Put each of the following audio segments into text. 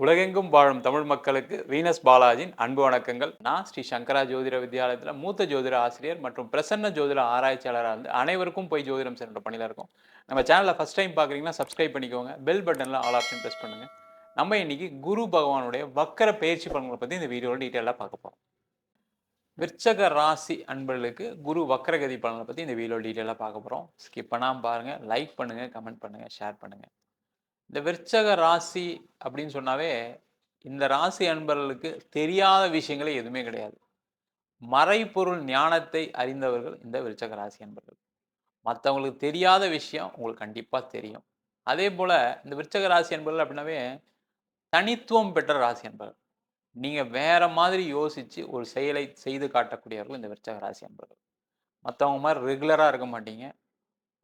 உலகெங்கும் வாழும் தமிழ் மக்களுக்கு வீனஸ் பாலாஜின் அன்பு வணக்கங்கள். நான் ஸ்ரீ சங்கரா ஜோதிட வித்யாலயத்தில் மூத்த ஜோதிட ஆசிரியர் மற்றும் பிரசன்ன ஜோதிட ஆராய்ச்சியாளராக இருந்து அனைவருக்கும் போய் ஜோதிடம் சென்ற பணியில் இருக்கும். நம்ம சேனலில் ஃபஸ்ட் டைம் பார்க்குறீங்கன்னா சப்ஸ்கிரைப் பண்ணிக்கோங்க. பெல் பட்டனில் ஆல் ஆப்ஷன் ப்ரெஸ் பண்ணுங்கள் நம்ம இன்னைக்கு குரு பகவானுடைய வக்கர பயிற்சி பலன்களை பற்றி இந்த வீடியோவில் டீட்டெயிலாக பார்க்க போகிறோம் விற்சக ராசி அன்பர்களுக்கு குரு வக்கரகதி பலனை பற்றி இந்த வீடியோ டீட்டெயிலாக பார்க்க போகிறோம் ஸ்கிப் பண்ணாமல் பாருங்கள் லைக் பண்ணுங்கள் கமெண்ட் பண்ணுங்கள் ஷேர் பண்ணுங்கள் இந்த விற்சக ராசி அப்படின்னு சொன்னாவே இந்த ராசி அன்பர்களுக்கு தெரியாத விஷயங்களே எதுவுமே கிடையாது. மறைபொருள் ஞானத்தை அறிந்தவர்கள் இந்த விருச்சக ராசி அன்பர்கள். மற்றவங்களுக்கு தெரியாத விஷயம் உங்களுக்கு கண்டிப்பாக தெரியும். அதே போல் இந்த விருச்சக ராசி அன்பர்கள் அப்படின்னாவே தனித்துவம் பெற்ற ராசி அன்பர்கள். நீங்கள் வேற மாதிரி யோசித்து ஒரு செயலை செய்து காட்டக்கூடியவர்கள் இந்த விருச்சக ராசி அன்பர்கள். மற்றவங்க மாதிரி ரெகுலராக இருக்க மாட்டீங்க.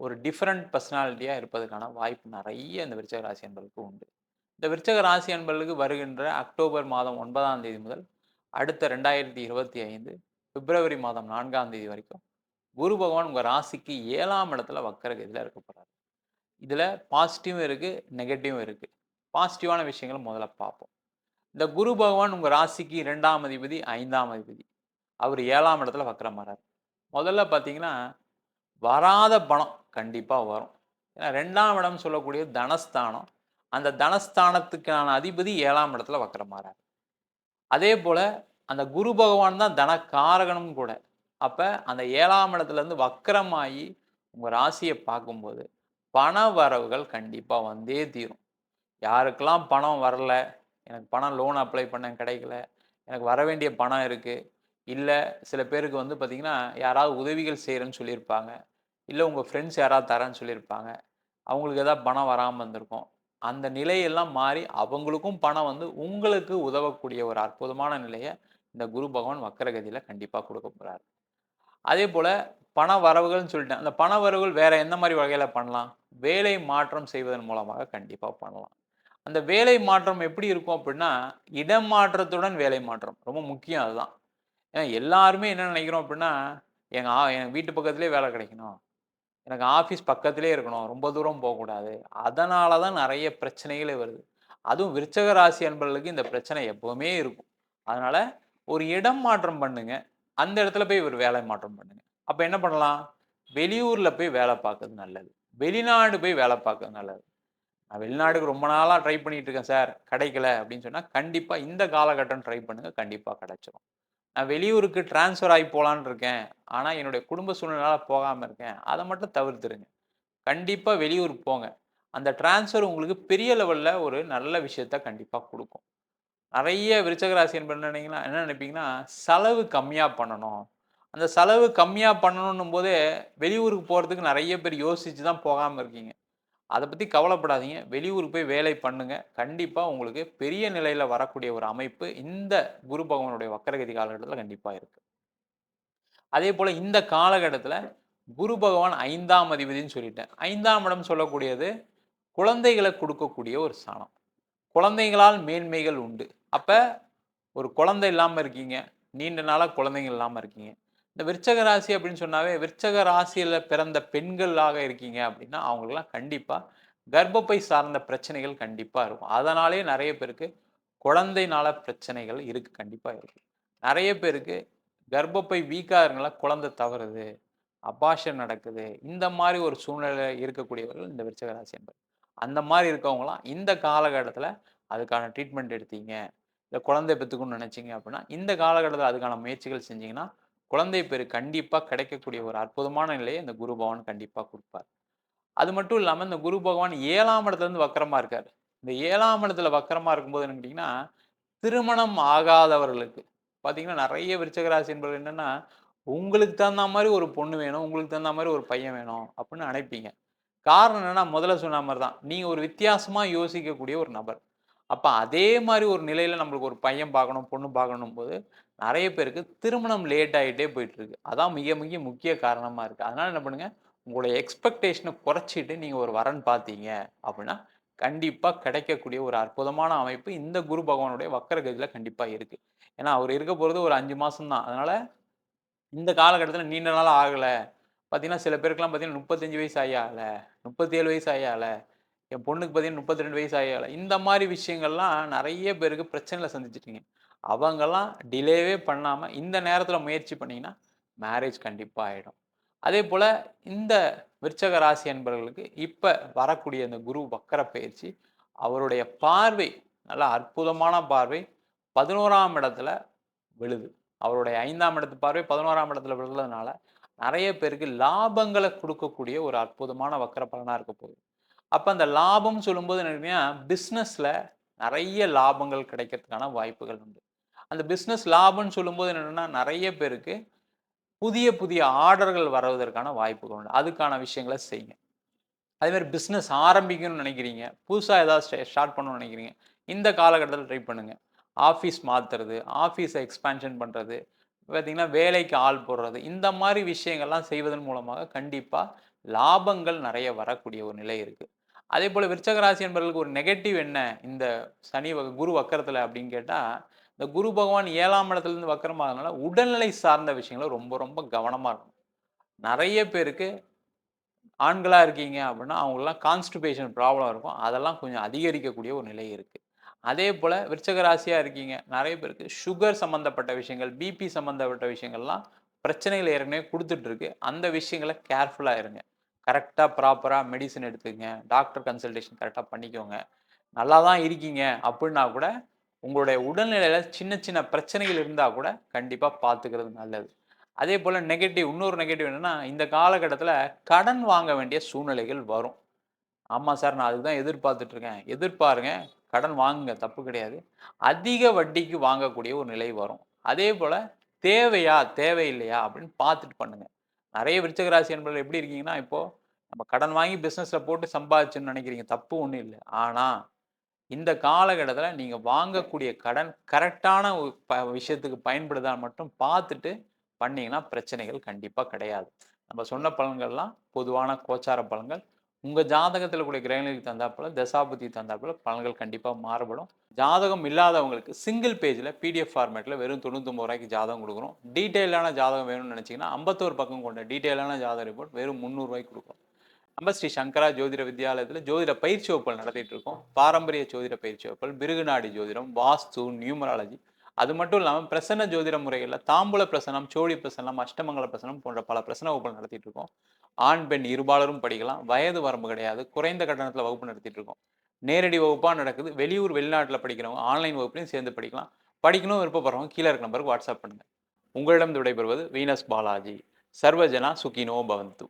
ஒரு டிஃப்ரெண்ட் பர்சனாலிட்டியாக இருப்பதற்கான வாய்ப்பு நிறைய இந்த விருச்சக ராசி அன்பர்களுக்கு உண்டு. இந்த விருச்சக ராசி அன்பர்களுக்கு வருகின்ற அக்டோபர் மாதம் ஒன்பதாம் தேதி முதல் அடுத்த ரெண்டாயிரத்தி இருபத்தி ஐந்து பிப்ரவரி மாதம் நான்காம் தேதி வரைக்கும் குரு பகவான் உங்கள் ராசிக்கு ஏழாம் இடத்துல வக்கரகதியில் இருக்க போகிறார் இதில் பாசிட்டிவும் இருக்குது நெகட்டிவும் இருக்குது பாசிட்டிவான விஷயங்களை முதல்ல பார்ப்போம். இந்த குரு பகவான் உங்கள் ராசிக்கு இரண்டாம் அதிபதி ஐந்தாம் அதிபதி. அவர் ஏழாம் இடத்துல வக்கரமாறார். முதல்ல பார்த்தீங்கன்னா வராத பணம் கண்டிப்பாக வரும். ஏன்னா ரெண்டாம் இடம் சொல்லக்கூடிய தனஸ்தானம் அந்த தனஸ்தானத்துக்கான அதிபதி ஏழாம் இடத்துல வக்கரமாறார். அதே போல் அந்த குரு பகவான் தான் தனக்காரகனும் கூட. அப்போ அந்த ஏழாம் இடத்துலேருந்து வக்கரமாகி உங்கள் ராசியை பார்க்கும்போது பண வரவுகள் கண்டிப்பாக வந்தே தீரும். யாருக்கெல்லாம் பணம் வரல எனக்கு பணம் லோன் அப்ளை பண்ண கிடைக்கல எனக்கு வர வேண்டிய பணம் இருக்குது இல்லை சில பேருக்கு வந்து பார்த்திங்கன்னா யாராவது உதவிகள் செய்கிறேன்னு சொல்லியிருப்பாங்க. இல்லை உங்கள் ஃப்ரெண்ட்ஸ் யாராவது தரேன்னு சொல்லியிருப்பாங்க. அவங்களுக்கு எதாவது பணம் வராமல் வந்திருக்கும் அந்த நிலையெல்லாம் மாறி அவங்களுக்கும் பணம் வந்து உங்களுக்கு உதவக்கூடிய ஒரு அற்புதமான நிலையை இந்த குரு பகவான் வக்கரகதியில் கண்டிப்பாக கொடுக்க போகிறார் அதே போல் பண வரவுகள்னு சொல்லிட்டேன். அந்த பண வரவுகள் வேற எந்த மாதிரி வகையில் பண்ணலாம்? வேலை மாற்றம் செய்வதன் மூலமாக கண்டிப்பாக பண்ணலாம். அந்த வேலை மாற்றம் எப்படி இருக்கும் அப்படின்னா இடம் மாற்றத்துடன் வேலை மாற்றம். ரொம்ப முக்கியம் அதுதான். ஏன்னா எல்லாருமே என்ன நினைக்கிறோம் அப்படின்னா எங்கள் ஆ என் வீட்டு பக்கத்துலேயே வேலை கிடைக்கணும். எனக்கு ஆஃபீஸ் பக்கத்திலே இருக்கணும். ரொம்ப தூரம் போகக்கூடாது. அதனால தான் நிறைய பிரச்சனைகளே வருது. அதுவும் விருச்சக ராசி அன்பர்களுக்கு இந்த பிரச்சனை எப்போவுமே இருக்கும். அதனால ஒரு இடம் மாற்றம் பண்ணுங்க. அந்த இடத்துல போய் ஒரு வேலை மாற்றம் பண்ணுங்க. அப்போ என்ன பண்ணலாம்? வெளியூரில் போய் வேலை பார்க்கறது நல்லது. வெளிநாடு போய் வேலை பார்க்கறது நல்லது. நான் வெளிநாடுக்கு ரொம்ப நாளாக ட்ரை பண்ணிட்டு இருக்கேன் சார். கிடைக்கல அப்படின்னு சொன்னால் கண்டிப்பாக இந்த காலகட்டம் ட்ரை பண்ணுங்க. கண்டிப்பாக கிடைச்சிரும். நான் வெளியூருக்கு டிரான்ஸ்ஃபர் ஆகி போகலான்னு இருக்கேன். ஆனால் என்னுடைய குடும்ப சூழ்நிலால் போகாமல் இருக்கேன். அதை மட்டும் தவிர்த்துருங்க. கண்டிப்பாக வெளியூர் போங்க. அந்த டிரான்ஸ்ஃபர் உங்களுக்கு பெரிய லெவலில் ஒரு நல்ல விஷயத்த கண்டிப்பாக கொடுக்கும். நிறைய விருச்சகராசி என்ன நினைங்கன்னா என்ன நினைப்பீங்கன்னா செலவு கம்மியாக பண்ணணும். அந்த செலவு கம்மியாக பண்ணணும் போதே வெளியூருக்கு போகிறதுக்கு நிறைய பேர் யோசித்து தான் போகாமல் இருக்கீங்க. அதை பற்றி கவலைப்படாதீங்க. வெளியூருக்கு போய் வேலை பண்ணுங்க. கண்டிப்பாக உங்களுக்கு பெரிய நிலையில் வரக்கூடிய ஒரு அமைப்பு இந்த குரு பகவானுடைய வக்கரகதி காலகட்டத்தில் கண்டிப்பாக இருக்கு. அதே போல் இந்த காலகட்டத்தில் குரு பகவான் ஐந்தாம் அதிபதினு சொல்லிட்டேன். ஐந்தாம் இடம் சொல்லக்கூடியது குழந்தைகளை கொடுக்கக்கூடிய ஒரு ஸ்தானம். குழந்தைகளால் மேன்மைகள் உண்டு. அப்போ ஒரு குழந்தை இல்லாமல் இருக்கீங்க. நீண்ட நாளாக குழந்தைங்க இல்லாமல் இருக்கீங்க. இந்த விருச்சக ராசி அப்படின்னு சொன்னாவே விருச்சக ராசியில் பிறந்த பெண்களாக இருக்கீங்க அப்படின்னா அவங்களுக்குலாம் கண்டிப்பாக கர்ப்பப்பை சார்ந்த பிரச்சனைகள் கண்டிப்பாக இருக்கும். அதனாலே நிறைய பேருக்கு குழந்தைனால பிரச்சனைகள் இருக்குது கண்டிப்பாக இருக்குது நிறைய பேருக்கு கர்ப்பப்பை வீக்காக இருங்களா குழந்தை தவறுது அபாஷன் நடக்குது இந்த மாதிரி ஒரு சூழ்நிலை இருக்கக்கூடியவர்கள் இந்த விருச்சக ராசி என்பது அந்த மாதிரி இருக்கவங்களாம் இந்த காலகட்டத்தில் அதுக்கான ட்ரீட்மெண்ட் எடுத்தீங்க இல்லை குழந்தை பெற்றுக்கணும்னு நினச்சிங்க அப்படின்னா இந்த காலகட்டத்தில் அதுக்கான முயற்சிகள் செஞ்சிங்கன்னா குழந்தை பேர் கண்டிப்பாக கிடைக்கக்கூடிய ஒரு அற்புதமான நிலையை இந்த குரு பகவான் கண்டிப்பாக கொடுப்பார். அது மட்டும் இல்லாமல் இந்த குரு பகவான் ஏழாம் இடத்துலேருந்து வக்கரமாக இருக்கார். இந்த ஏழாம் இடத்துல வக்கரமாக இருக்கும்போது என்ன கேட்டிங்கன்னா திருமணம் ஆகாதவர்களுக்கு பார்த்தீங்கன்னா நிறைய விருச்சகராசி என்பது என்னென்னா உங்களுக்கு தகுந்த மாதிரி ஒரு பொண்ணு வேணும் உங்களுக்கு தகுந்த மாதிரி ஒரு பையன் வேணும் அப்படின்னு அனுப்பிங்க காரணம் என்னென்னா முதல்ல சொன்ன மாதிரி தான். நீங்கள் ஒரு வித்தியாசமாக யோசிக்கக்கூடிய ஒரு நபர். அப்போ அதே மாதிரி ஒரு நிலையில் நம்மளுக்கு ஒரு பையன் பார்க்கணும் பொண்ணு பார்க்கணும் போது நிறைய பேருக்கு திருமணம் லேட் ஆகிட்டே போயிட்டுருக்கு. அதான் மிக மிக முக்கிய காரணமாக இருக்குது அதனால் என்ன பண்ணுங்கள் உங்களுடைய எக்ஸ்பெக்டேஷனை குறைச்சிட்டு நீங்கள் ஒரு வரன் பார்த்தீங்க அப்படின்னா கண்டிப்பாக கிடைக்கக்கூடிய ஒரு அற்புதமான அமைப்பு இந்த குரு பகவானுடைய வக்கரகதியில் கண்டிப்பாக இருக்குது ஏன்னா அவர் இருக்க போகிறது ஒரு அஞ்சு மாதம் தான் அதனால் இந்த காலகட்டத்தில் நீண்ட நாள் ஆகலை. பார்த்தீங்கன்னா சில பேருக்குலாம் பார்த்தீங்கன்னா முப்பத்தஞ்சு வயசு ஆகி ஆகலை. முப்பத்தி ஏழு வயசு ஆயால ஆகலை. என் பொண்ணுக்கு பார்த்தீங்கன்னா முப்பத்தி ரெண்டு வயசு ஆயால இந்த மாதிரி விஷயங்கள்லாம் நிறைய பேருக்கு பிரச்சனையில் சந்திச்சிட்டீங்க. அவங்கெல்லாம் டிலேவே பண்ணாமல் இந்த நேரத்தில் முயற்சி பண்ணிங்கன்னா மேரேஜ் கண்டிப்பாக ஆகிடும் அதே போல் இந்த விருச்சக ராசி என்பவர்களுக்கு இப்போ வரக்கூடிய இந்த குரு வக்கர பயிற்சி அவருடைய பார்வை நல்ல அற்புதமான பார்வை பதினோராம் இடத்துல விழுது. அவருடைய ஐந்தாம் இடத்து பார்வை பதினோராம் இடத்துல விழுதுனால நிறைய பேருக்கு லாபங்களை கொடுக்கக்கூடிய ஒரு அற்புதமான வக்கர பலனாக இருக்க போகுது. அப்போ அந்த லாபம் சொல்லும்போது என்னன்னா பிஸ்னஸில் நிறைய லாபங்கள் கிடைக்கிறதுக்கான வாய்ப்புகள் உண்டு. அந்த பிஸ்னஸ் லாபம்னு சொல்லும்போது என்னென்னா நிறைய பேருக்கு புதிய புதிய ஆர்டர்கள் வருவதற்கான வாய்ப்புகள் உண்டு. அதுக்கான விஷயங்களை செய்யுங்க. அதேமாதிரி பிஸ்னஸ் ஆரம்பிக்கணும்னு நினைக்கிறீங்க புதுசாக ஏதாவது ஸ்டார்ட் பண்ணணும்னு நினைக்கிறீங்க இந்த காலகட்டத்தில் ட்ரை பண்ணுங்கள் ஆஃபீஸ் மாற்றுறது ஆஃபீஸை எக்ஸ்பேன்ஷன் பண்ணுறது பார்த்திங்கன்னா வேலைக்கு ஆள் போடுறது இந்த மாதிரி விஷயங்கள்லாம் செய்வதன் மூலமாக கண்டிப்பாக லாபங்கள் நிறைய வரக்கூடிய ஒரு நிலை இருக்குது அதே போல் விருச்சகராசி என்பவர்களுக்கு ஒரு நெகட்டிவ் என்ன இந்த சனி வக குரு வக்கரத்தில் அப்படின்னு கேட்டால் இந்த குரு பகவான் ஏழாம் இடத்துலேருந்து வக்கரமாகறதுனால உடல்நிலை சார்ந்த விஷயங்கள ரொம்ப ரொம்ப கவனமாக இருக்கணும். நிறைய பேருக்கு ஆண்களாக இருக்கீங்க அப்படின்னா அவங்களாம் கான்ஸ்டிபேஷன் ப்ராப்ளம் இருக்கும். அதெல்லாம் கொஞ்சம் அதிகரிக்கக்கூடிய ஒரு நிலை இருக்குது அதே போல் விருச்சக ராசியாக இருக்கீங்க. நிறைய பேருக்கு சுகர் சம்மந்தப்பட்ட விஷயங்கள் பிபி சம்மந்தப்பட்ட விஷயங்கள்லாம் பிரச்சனைகள் ஏற்கனவே கொடுத்துட்ருக்கு அந்த விஷயங்களை கேர்ஃபுல்லாக இருங்க. கரெக்டாக ப்ராப்பராக மெடிசன் எடுத்துக்கங்க டாக்டர் கன்சல்டேஷன் கரெக்டாக பண்ணிக்கோங்க. நல்லா தான் இருக்கீங்க அப்படின்னா கூட உங்களுடைய உடல்நிலையில் சின்ன சின்ன பிரச்சனைகள் இருந்தால் கூட கண்டிப்பாக பார்த்துக்கிறது நல்லது. அதே போல் நெகட்டிவ் இன்னொரு நெகட்டிவ் என்னென்னா இந்த காலகட்டத்தில் கடன் வாங்க வேண்டிய சூழ்நிலைகள் வரும். ஆமாம் சார் நான் அதுக்கு தான் எதிர்பார்த்துட்டு இருக்கேன். எதிர்பாருங்க கடன் வாங்குங்க தப்பு கிடையாது. அதிக வட்டிக்கு வாங்கக்கூடிய ஒரு நிலை வரும். அதே போல் தேவையா தேவையில்லையா அப்படின்னு பார்த்துட்டு பண்ணுங்க. நிறைய விருச்சகராசி ராசி என்பவர்கள் எப்படி இருக்கீங்கன்னா இப்போ நம்ம கடன் வாங்கி பிஸ்னஸில் போட்டு சம்பாதிச்சுன்னு நினைக்கிறீங்க. தப்பு ஒன்றும் இல்லை. ஆனால் இந்த காலகட்டத்தில் நீங்கள் வாங்கக்கூடிய கடன் கரெக்டான ப விஷயத்துக்கு பயன்படுதா மட்டும் பார்த்துட்டு பண்ணிங்கன்னா பிரச்சனைகள் கண்டிப்பாக கிடையாது. நம்ம சொன்ன பலன்கள்லாம் பொதுவான கோச்சார பலன்கள். உங்கள் ஜாதகத்தில் கூடிய கிரகங்களுக்கு தந்தாப்பில் தசாபுத்தி தந்தாப்பில் பலன்கள் கண்டிப்பாக மாறுபடும். ஜாதகம் இல்லாதவங்களுக்கு சிங்கிள் பேஜில் பிடிஎஃப் ஃபார்மேட்டில் வெறும் தொண்ணூத்தொம்பது ரூபாய்க்கு ஜாதகம் கொடுக்குறோம். டீட்டெயிலான ஜாதகம் வேணும்னு நினச்சிங்கன்னா ஐம்பத்தோரு பக்கம் கொண்ட டீட்டெயிலான ஜாதக ரிப்போர்ட் வெறும் முந்நூறுரூவாய்க்கு கொடுக்குறோம். நம்ம ஸ்ரீ சங்கரா ஜோதிட வித்யாலயத்தில் ஜோதிட பயிற்சி வகுப்புகள் நடத்திட்டு இருக்கோம். பாரம்பரிய ஜோதிட பயிற்சி வகுப்புகள் பிருகுநாடி ஜோதிடம் வாஸ்து நியூமராலஜி. அது மட்டும் இல்லாமல் பிரசன்ன ஜோதிட முறைகளில் தாம்பூல பிரசனம் சோழி பிரசனம் அஷ்டமங்கல பிரசனம் போன்ற பல பிரசன வகுப்புகள் நடத்திட்டு இருக்கோம். ஆண் பெண் இருபாலரும் படிக்கலாம். வயது வரம்பு கிடையாது. குறைந்த கட்டணத்தில் வகுப்பு நடத்திட்டு இருக்கோம். நேரடி வகுப்பாக நடக்குது. வெளியூர் வெளிநாட்டில் படிக்கிறவங்க ஆன்லைன் வகுப்புலையும் சேர்ந்து படிக்கலாம். படிக்கணும் விருப்பப்படுறவங்க கீழே இருக்க நம்பருக்கு வாட்ஸ்அப் பண்ணுங்கள் உங்களிடம் விடைபெறுவது வீனஸ் பாலாஜி. சர்வஜனா சுகினோ பவந்து.